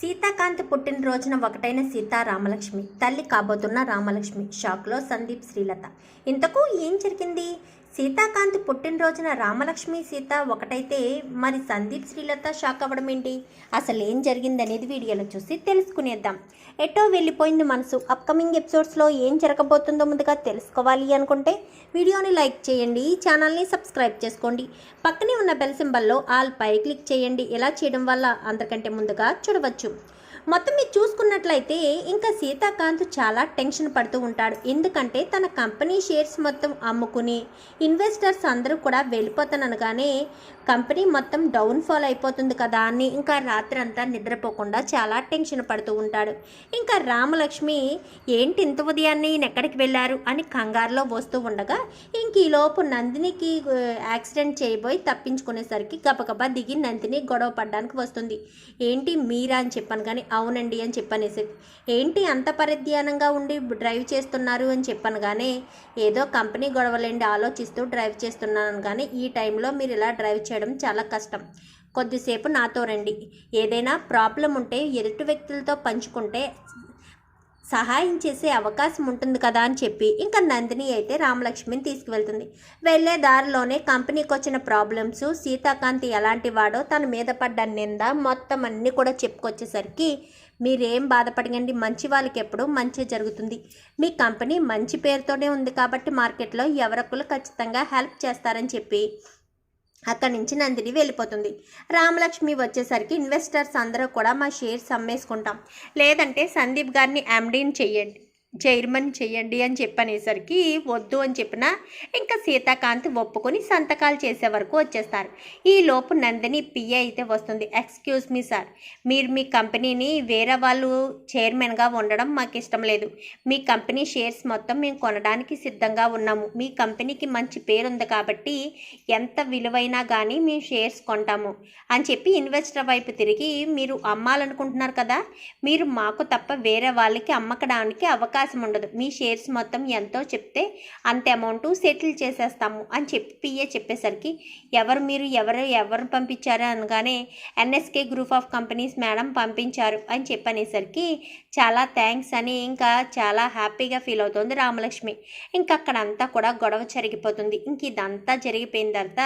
సీతాకాంత్ పుట్టినరోజున ఒకటైన సీతా రామలక్ష్మి తల్లి కాబోతున్న రామలక్ష్మి షాక్లో సందీప్ శ్రీలత. ఇంతకు ఏం జరిగింది? సీతాకాంత్ పుట్టినరోజున రామలక్ష్మి సీత ఒకటైతే మరి సందీప్ శ్రీలత షాక్ అవ్వడం ఏంటి? అసలు ఏం జరిగిందనేది వీడియోలో చూసి తెలుసుకునేద్దాం. ఎటో వెళ్ళిపోయింది మనసు. అప్కమింగ్ ఎపిసోడ్స్లో ఏం జరగబోతుందో ముందుగా తెలుసుకోవాలి అనుకుంటే వీడియోని లైక్ చేయండి ఛానల్ని సబ్స్క్రైబ్ చేసుకోండి. పక్కనే ఉన్న బెల్ సింబల్లో ఆల్ పై క్లిక్ చేయండి. ఇలా చేయడం వల్ల అందరికంటే ముందుగా చూడవచ్చు. మొత్తం మీరు చూసుకున్నట్లయితే ఇంకా సీతాకాంత్ చాలా టెన్షన్ పడుతూ ఉంటాడు. ఎందుకంటే తన కంపెనీ షేర్స్ మొత్తం అమ్ముకుని ఇన్వెస్టర్స్ అందరూ కూడా వెళ్ళిపోతాననగానే కంపెనీ మొత్తం డౌన్ఫాల్ అయిపోతుంది కదా అని ఇంకా రాత్రి అంతా నిద్రపోకుండా చాలా టెన్షన్ పడుతూ ఉంటాడు. ఇంకా రామలక్ష్మి ఏంటి ఇంత ఉదయాన్నే ఈయన ఎక్కడికి వెళ్ళారు? అని కంగారులో వస్తూ ఉండగా ఇంక ఈలోపు నందినికి యాక్సిడెంట్ చేయబోయి తప్పించుకునేసరికి గబగబా దిగి నందిని గొడవ పడ్డానికి వస్తుంది. ఏంటి మీరా? అని చెప్పాను కానీ అవునండి అని చెప్పనేసి. ఏంటి అంత పరిధ్యానంగా ఉండి డ్రైవ్ చేస్తున్నారు అని చెప్పాను కానీ ఏదో కంపెనీ గొడవలేండి ఆలోచిస్తూ డ్రైవ్ చేస్తున్నాను కానీ ఈ టైంలో మీరు ఇలా డ్రైవ్ చేయడం చాలా కష్టం. కొద్దిసేపు నాతో రండి. ఏదైనా ప్రాబ్లం ఉంటే ఎదుటి వ్యక్తులతో పంచుకుంటే సహాయం చేసే అవకాశం ఉంటుంది కదా అని చెప్పి ఇంకా నందిని అయితే రామలక్ష్మిని తీసుకువెళ్తుంది. వెళ్ళే దారిలోనే కంపెనీకి వచ్చిన ప్రాబ్లమ్స్ సీతాకాంత్ ఎలాంటి వాడో తన మీద పడ్డ నింద మొత్తం అన్నీ కూడా చెప్పుకొచ్చేసరికి మీరేం బాధపడకండి మంచి వాళ్ళకి ఎప్పుడూ మంచి జరుగుతుంది. మీ కంపెనీ మంచి పేరుతోనే ఉంది కాబట్టి మార్కెట్లో ఎవరొకరు ఖచ్చితంగా హెల్ప్ చేస్తారని చెప్పి అక్కడి నుంచి నందిని వెళ్ళిపోతుంది. రామలక్ష్మి వచ్చేసరికి ఇన్వెస్టర్స్ అందరూ కూడా మా షేర్స్ అమ్మేసుకుంటాం. లేదంటే సందీప్ గారిని అమ్డీన్ చెయ్యండి. చైర్మన్ చెయ్యండి అని చెప్పనేసరికి వద్దు అని చెప్పిన ఇంకా సీతాకాంత్ ఒప్పుకొని సంతకాలు చేసే వరకు వచ్చేస్తారు. ఈ లోపు నందిని పిఏ అయితే వస్తుంది. ఎక్స్క్యూజ్ మీ సార్ మీరు మీ కంపెనీని వేరే వాళ్ళు చైర్మన్గా ఉండడం మాకు ఇష్టం లేదు. మీ కంపెనీ షేర్స్ మొత్తం మేము కొనడానికి సిద్ధంగా ఉన్నాము. మీ కంపెనీకి మంచి పేరు ఉంది కాబట్టి ఎంత విలువైనా కానీ మేము షేర్స్ కొంటాము అని చెప్పి ఇన్వెస్టర్ వైపు తిరిగి మీరు అమ్మాలనుకుంటున్నారు కదా మీరు మాకు తప్ప వేరే వాళ్ళకి అమ్మకడానికి అవకాశం ఉండదు. మీ షేర్స్ మొత్తం ఎంతో చెప్తే అంత అమౌంట్ సెటిల్ చేసేస్తాము అని చెప్పి పిఏ చెప్పేసరికి ఎవరు మీరు ఎవరు ఎవరు పంపించారు అనగానే NSK group of companies madam పంపించారు అని చెప్పనేసరికి చాలా థ్యాంక్స్ అని ఇంకా చాలా హ్యాపీగా ఫీల్ అవుతుంది రామలక్ష్మి. ఇంకా అక్కడంతా కూడా గొడవ జరిగిపోతుంది. ఇంక ఇదంతా జరిగిపోయిన తర్వాత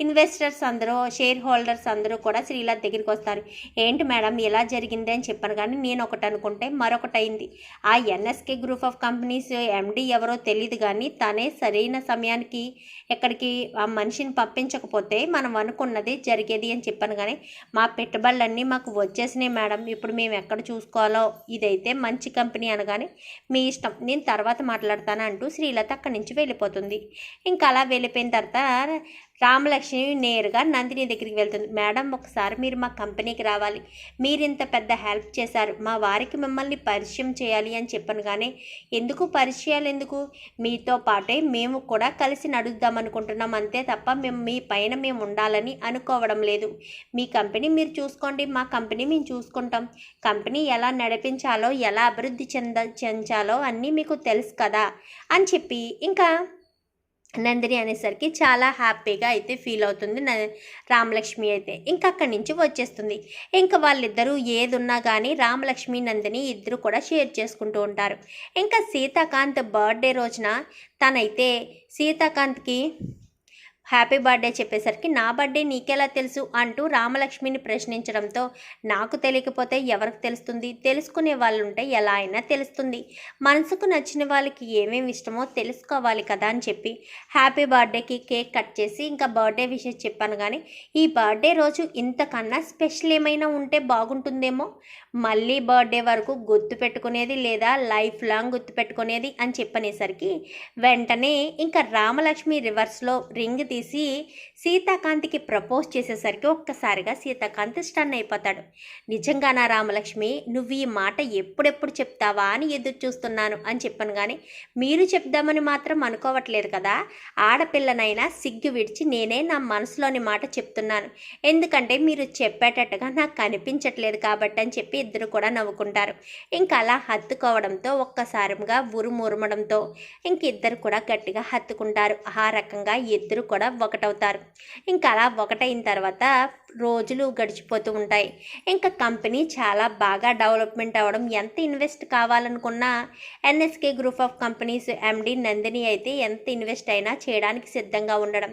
ఇన్వెస్టర్స్ అందరూ షేర్ హోల్డర్స్ అందరూ కూడా శ్రీలత దగ్గరికి వస్తారు. ఏంటి మేడం ఇలా జరిగింది అని చెప్పాను కానీ నేను ఒకటి అనుకుంటే మరొకటి అయింది. ఆ NSK group of companies MD ఎవరో తెలియదు కానీ తనే సరైన సమయానికి ఎక్కడికి ఆ మనిషిని పంపించకపోతే మనం అనుకున్నది జరిగేది అని చెప్పాను కానీ మా పెట్టుబడులన్నీ మాకు వచ్చేసినాయి మేడం. ఇప్పుడు మేము ఎక్కడ చూసుకోవాలో ఇదైతే మంచి కంపెనీ అనగానే మీ ఇష్టం. నేను తర్వాత మాట్లాడతాను అంటూ శ్రీలత అక్కడి నుంచి వెళ్ళిపోతుంది. ఇంకా అలా వెళ్ళిపోయిన తర్వాత రామలక్ష్మి నేరుగా నందిని దగ్గరికి వెళ్తుంది. మేడం ఒకసారి మీరు మా కంపెనీకి రావాలి. మీరు ఇంత పెద్ద హెల్ప్ చేశారు. మా వారికి మిమ్మల్ని పరిచయం చేయాలి అని చెప్పాను. కానీ ఎందుకు? పరిచయాలు ఎందుకు? మీతో పాటే మేము కూడా కలిసి నడుద్దాం అనుకుంటున్నాం. అంతే తప్ప మేము మీ పైన మేము ఉండాలని అనుకోవడం లేదు. మీ కంపెనీ మీరు చూసుకోండి. మా కంపెనీ మేము చూసుకుంటాం. కంపెనీ ఎలా నడిపించాలో ఎలా అభివృద్ధి చెంద చెందాలో అన్నీ మీకు తెలుసు కదా అని చెప్పి ఇంకా నందిని అనేసరికి చాలా హ్యాపీగా అయితే ఫీల్ అవుతుంది. న రామలక్ష్మి అయితే ఇంకా అక్కడి నుంచి వచ్చేస్తుంది. ఇంకా వాళ్ళిద్దరూ ఏది ఉన్నా కానీ రామలక్ష్మి నందిని ఇద్దరు కూడా షేర్ చేసుకుంటూ ఉంటారు. ఇంకా సీతాకాంత్ బర్త్డే రోజున తనైతే సీతాకాంత్కి హ్యాపీ బర్త్డే చెప్పేసరికి నా బర్త్డే నీకెలా తెలుసు అంటూ రామలక్ష్మిని ప్రశ్నించడంతో నాకు తెలియకపోతే ఎవరికి తెలుస్తుంది? తెలుసుకునే వాళ్ళు ఉంటే ఎలా అయినా తెలుస్తుంది. మనసుకు నచ్చిన వాళ్ళకి ఏమేమి ఇష్టమో తెలుసుకోవాలి కదా అని చెప్పి హ్యాపీ బర్త్డేకి కేక్ కట్ చేసి ఇంకా బర్త్డే విషయం చెప్పాను కానీ ఈ బర్త్డే రోజు ఇంతకన్నా స్పెషల్ ఏమైనా ఉంటే బాగుంటుందేమో? మళ్ళీ బర్త్డే వరకు గుర్తుపెట్టుకునేది లేదా లైఫ్ లాంగ్ గుర్తుపెట్టుకునేది అని చెప్పనేసరికి వెంటనే ఇంకా రామలక్ష్మి రివర్స్లో రింగ్ తీసి సీతాకాంత్కి ప్రపోజ్ చేసేసరికి ఒక్కసారిగా సీతాకాంత్ స్టన్ అయిపోతాడు. నిజంగానా రామలక్ష్మి నువ్వు ఈ మాట ఎప్పుడెప్పుడు చెప్తావా అని ఎదురు చూస్తున్నాను అని చెప్పాను కానీ మీరు చెప్దామని మాత్రం అనుకోవట్లేదు కదా. ఆడపిల్లనైనా సిగ్గు విడిచి నేనే నా మనసులోని మాట చెప్తున్నాను. ఎందుకంటే మీరు చెప్పేటట్టుగా నాకు కనిపించట్లేదు కాబట్టి అని చెప్పి ఇద్దరు కూడా నవ్వుకుంటారు. ఇంకా అలా హత్తుకోవడంతో ఒక్కసారిగా ఉరుమురమడంతో ఇంక ఇద్దరు కూడా గట్టిగా హత్తుకుంటారు. ఆ రకంగా ఇద్దరు కూడా ఒకటవుతారు. ఇంకా అలా ఒకటైన తర్వాత రోజులు గడిచిపోతూ ఉంటాయి. ఇంకా కంపెనీ చాలా బాగా డెవలప్మెంట్ అవ్వడం ఎంత ఇన్వెస్ట్ కావాలనుకున్నా NSK group of companies MD Nandini అయితే ఎంత ఇన్వెస్ట్ అయినా చేయడానికి సిద్ధంగా ఉండడం.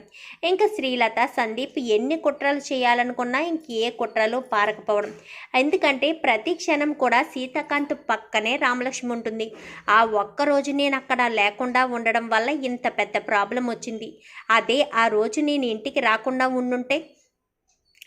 ఇంకా శ్రీలత సందీప్ ఎన్ని కుట్రలు చేయాలనుకున్నా ఇంకే కుట్రలు పారకపోవడం. ఎందుకంటే ప్రతి క్షణం కూడా సీతాకాంత్ పక్కనే రామలక్ష్మి ఉంటుంది. ఆ ఒక్క రోజు నేను అక్కడ లేకుండా ఉండడం వల్ల ఇంత పెద్ద ప్రాబ్లం వచ్చింది. అదే ఆ రోజు నేను ఇంటికి రాకుండా ఉండుంటే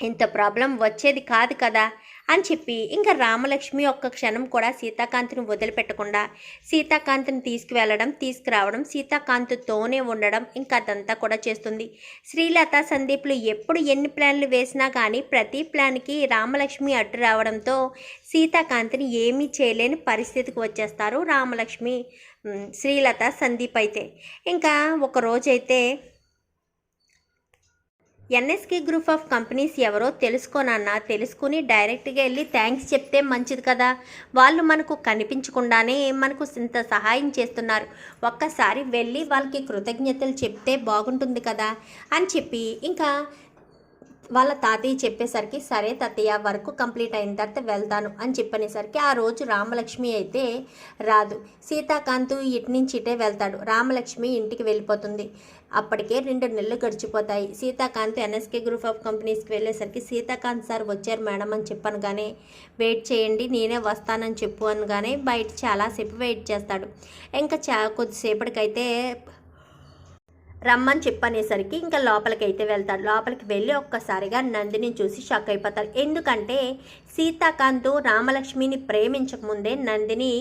ఇంత ప్రాబ్లం వచ్చేది కాదు కదా. అని చెప్పి ఇంకా రామలక్ష్మి ఒక్క క్షణం కూడా సీతాకాంత్ని వదిలిపెట్టకుండా సీతాకాంత్ని తీసుకువెళ్ళడం తీసుకురావడం సీతాకాంత్తోనే ఉండడం ఇంకా అదంతా కూడా చేస్తుంది. శ్రీలత సందీప్లు ఎప్పుడు ఎన్ని ప్లాన్లు వేసినా కానీ ప్రతి ప్లాన్కి రామలక్ష్మి అడ్డు రావడంతో సీతాకాంత్ని ఏమీ చేయలేని పరిస్థితికి వచ్చేస్తారు రామలక్ష్మి శ్రీలత సందీప్ అయితే. ఇంకా ఒక రోజైతే ఎన్ఎస్కే గ్రూప్ ఆఫ్ కంపెనీస్ ఎవరో తెలుసుకోనన్నా తెలుసుకుని డైరెక్ట్గా వెళ్ళి థ్యాంక్స్ చెప్తే మంచిది కదా. వాళ్ళు మనకు కనిపించకుండానే మనకు ఇంత సహాయం చేస్తున్నారు. ఒక్కసారి వెళ్ళి వాళ్ళకి కృతజ్ఞతలు చెప్తే బాగుంటుంది కదా అని చెప్పి ఇంకా వాళ్ళ తాతయ్య చెప్పేసరికి సరే తాతయ్య వరకు కంప్లీట్ అయిన తర్వాత వెళ్తాను అని చెప్పనేసరికి ఆ రోజు రామలక్ష్మి అయితే రాదు. సీతాకాంత్ ఇటు నుంచి ఇటే వెళ్తాడు. రామలక్ష్మి ఇంటికి వెళ్ళిపోతుంది. అప్పటికే రెండు నెలలు గడిచిపోతాయి. సీతాకాంత్ ఎన్ఎస్కే గ్రూప్ ఆఫ్ కంపెనీస్కి వెళ్ళేసరికి సీతాకాంత్ సార్ వచ్చారు మేడం అని చెప్పాను కానీ వెయిట్ చేయండి నేనే వస్తానని చెప్పు అనగానే బయట చాలాసేపు వెయిట్ చేస్తాడు. ఇంకా చా కొద్దిసేపటికైతే రమ్మని చెప్పనేసరికి ఇంకా లోపలికి అయితే వెళ్తాడు. లోపలికి వెళ్ళి ఒక్కసారిగా నందిని చూసి షాక్ అయిపోతాడు. ఎందుకంటే సీతాకాంత్ రామలక్ష్మిని ప్రేమించకముందే నందిని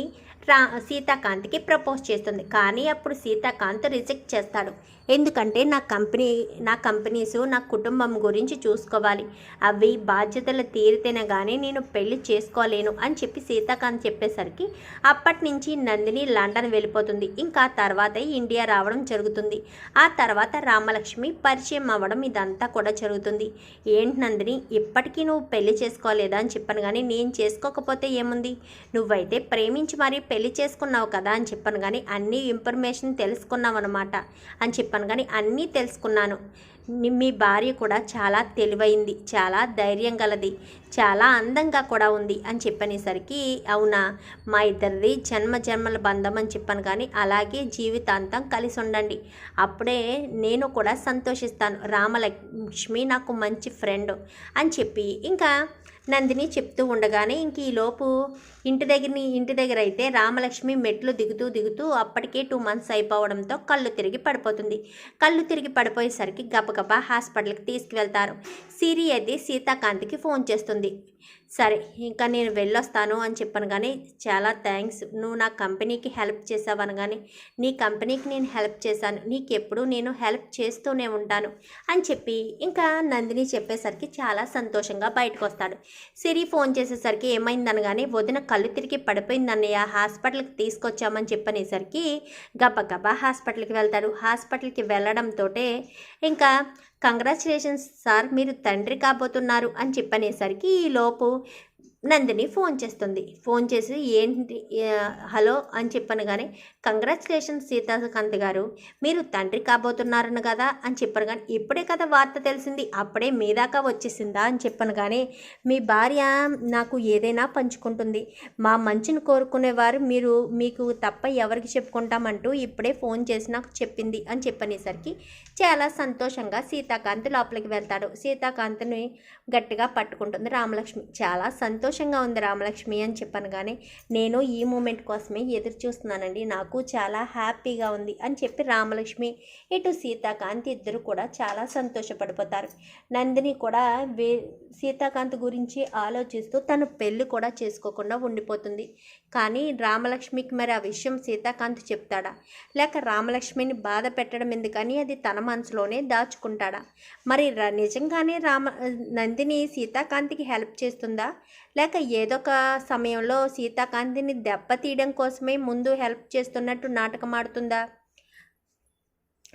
రా సీతాకాంత్కి ప్రపోజ్ చేస్తుంది. కానీ అప్పుడు సీతాకాంత్ రిజెక్ట్ చేస్తాడు. ఎందుకంటే నా కంపెనీ నా కంపెనీస్ నా కుటుంబం గురించి చూసుకోవాలి. అవి బాధ్యతలు తీరితేనే కానీ నేను పెళ్ళి చేసుకోలేను అని చెప్పి సీతాకాంత్ చెప్పేసరికి అప్పటి నుంచి నందిని లండన్ వెళ్ళిపోతుంది. ఇంకా తర్వాత ఇండియా రావడం జరుగుతుంది. ఆ తర్వాత రామలక్ష్మి పరిచయం అవ్వడం ఇదంతా కూడా జరుగుతుంది. ఏంటి నందిని ఇప్పటికీ నువ్వు పెళ్ళి చేసుకోలేదా అని చెప్పాను కానీ నేను చేసుకోకపోతే ఏముంది? నువ్వైతే ప్రేమించి మరీ పెళ్ళి చేసుకున్నావు కదా అని చెప్పాను కానీ అన్ని ఇన్ఫర్మేషన్ తెలుసుకున్నావు అనమాట అని చెప్పాను కానీ అన్నీ తెలుసుకున్నాను. మీ భార్య కూడా చాలా తెలివైంది చాలా ధైర్యం గలది చాలా అందంగా కూడా ఉంది అని చెప్పనేసరికి అవునా? మా ఇద్దరిది జన్మ జన్మల బంధం అని చెప్పాను కానీ అలాగే జీవితాంతం కలిసి ఉండండి. అప్పుడే నేను కూడా సంతోషిస్తాను. రామలక్ష్మి నాకు మంచి ఫ్రెండ్ అని చెప్పి. ఇంకా నందిని చెప్తూ ఉండగానే ఇంక ఈలోపు ఇంటి దగ్గర ఇంటి దగ్గర అయితే రామలక్ష్మి మెట్లు దిగుతూ దిగుతూ అప్పటికే టూ మంత్స్ అయిపోవడంతో కళ్ళు తిరిగి పడిపోతుంది. కళ్ళు తిరిగి పడిపోయేసరికి గబగబా హాస్పిటల్కి తీసుకువెళ్తారు. సిరి అయితే సీతాకాంత్కి ఫోన్ చేస్తుంది. సరే ఇంకా నేను వెళ్ళొస్తాను అని చెప్పాను కానీ చాలా థ్యాంక్స్ నువ్వు నా కంపెనీకి హెల్ప్ చేసావు అనగానే నీ కంపెనీకి నేను హెల్ప్ చేశాను. నీకు ఎప్పుడు నేను హెల్ప్ చేస్తూనే ఉంటాను అని చెప్పి ఇంకా నందిని చెప్పేసరికి చాలా సంతోషంగా బయటకు వస్తాడు సిరి ఫోన్ చేసేసరికి ఏమైందనగానే వదిన కళ్ళు తిరిగి పడిపోయిందన్నయ్య హాస్పిటల్కి తీసుకొచ్చామని చెప్పనేసరికి గబగబా హాస్పిటల్కి వెళ్తాడు. హాస్పిటల్కి వెళ్ళడంతో ఇంకా కంగ్రాచులేషన్స్ సార్ మీరు తండ్రి కాబోతున్నారు అని చెప్పనేసరికి ఈ లోపు నందిని ఫోన్ చేస్తుంది. ఫోన్ చేసి ఏంటి హలో అని చెప్పాను కానీ కంగ్రాచులేషన్స్ సీతాకాంత్ గారు మీరు తండ్రి కాబోతున్నారను కదా? అని చెప్పాను కానీ ఇప్పుడే కదా వార్త తెలిసింది అప్పుడే మీ దాకా వచ్చేసిందా? అని చెప్పాను కానీ మీ భార్య నాకు ఏదైనా పంచుకుంటుంది. మా మంచిని కోరుకునేవారు మీరు మీకు తప్ప ఎవరికి చెప్పుకుంటామంటూ ఇప్పుడే ఫోన్ చేసి నాకు చెప్పింది అని చెప్పనేసరికి చాలా సంతోషంగా సీతాకాంత్ లోపలికి వెళ్తాడు. సీతాకాంత్ని గట్టిగా పట్టుకుంటుంది రామలక్ష్మి. చాలా సంతోషం సంతోషంగా ఉంది రామలక్ష్మి అని చెప్పాను కానీ నేను ఈ మూమెంట్ కోసమే ఎదురు చూస్తున్నానండి. నాకు చాలా హ్యాపీగా ఉంది అని చెప్పి రామలక్ష్మి ఇటు సీతాకాంత్ ఇద్దరు కూడా చాలా సంతోషపడిపోతారు. నందిని కూడా వే సీతాకాంత్ గురించి ఆలోచిస్తూ తను పెళ్ళి కూడా చేసుకోకుండా ఉండిపోతుంది. కానీ రామలక్ష్మికి మరి ఆ విషయం సీతాకాంత్ చెప్తాడా? లేక రామలక్ష్మిని బాధ పెట్టడం ఎందుకని అది తన మనసులోనే దాచుకుంటాడా? మరి నిజంగానే రామ నందిని సీతాకాంత్కి హెల్ప్ చేస్తుందా? లేక ఏదో ఒక సమయంలో సీతాకాంతిని దెబ్బతీయడం కోసమే ముందు హెల్ప్ చేస్తున్నట్టు నాటకం ఆడుతుందా?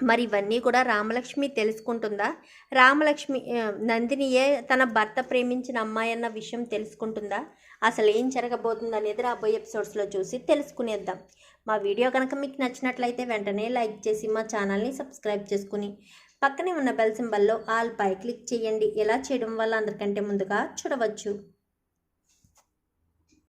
మరి ఇవన్నీ కూడా రామలక్ష్మి తెలుసుకుంటుందా? రామలక్ష్మి నందినియే తన భర్త ప్రేమించిన అమ్మాయి అన్న విషయం తెలుసుకుంటుందా? అసలు ఏం జరగబోతుంది అనేది రాబోయే ఎపిసోడ్స్లో చూసి తెలుసుకునేద్దాం. మా వీడియో కనుక మీకు నచ్చినట్లయితే వెంటనే లైక్ చేసి మా ఛానల్ని సబ్స్క్రైబ్ చేసుకుని పక్కనే ఉన్న బెల్ సింబల్లో ఆల్ పై క్లిక్ చేయండి. ఇలా చేయడం వల్ల అందరికంటే ముందుగా చూడవచ్చు.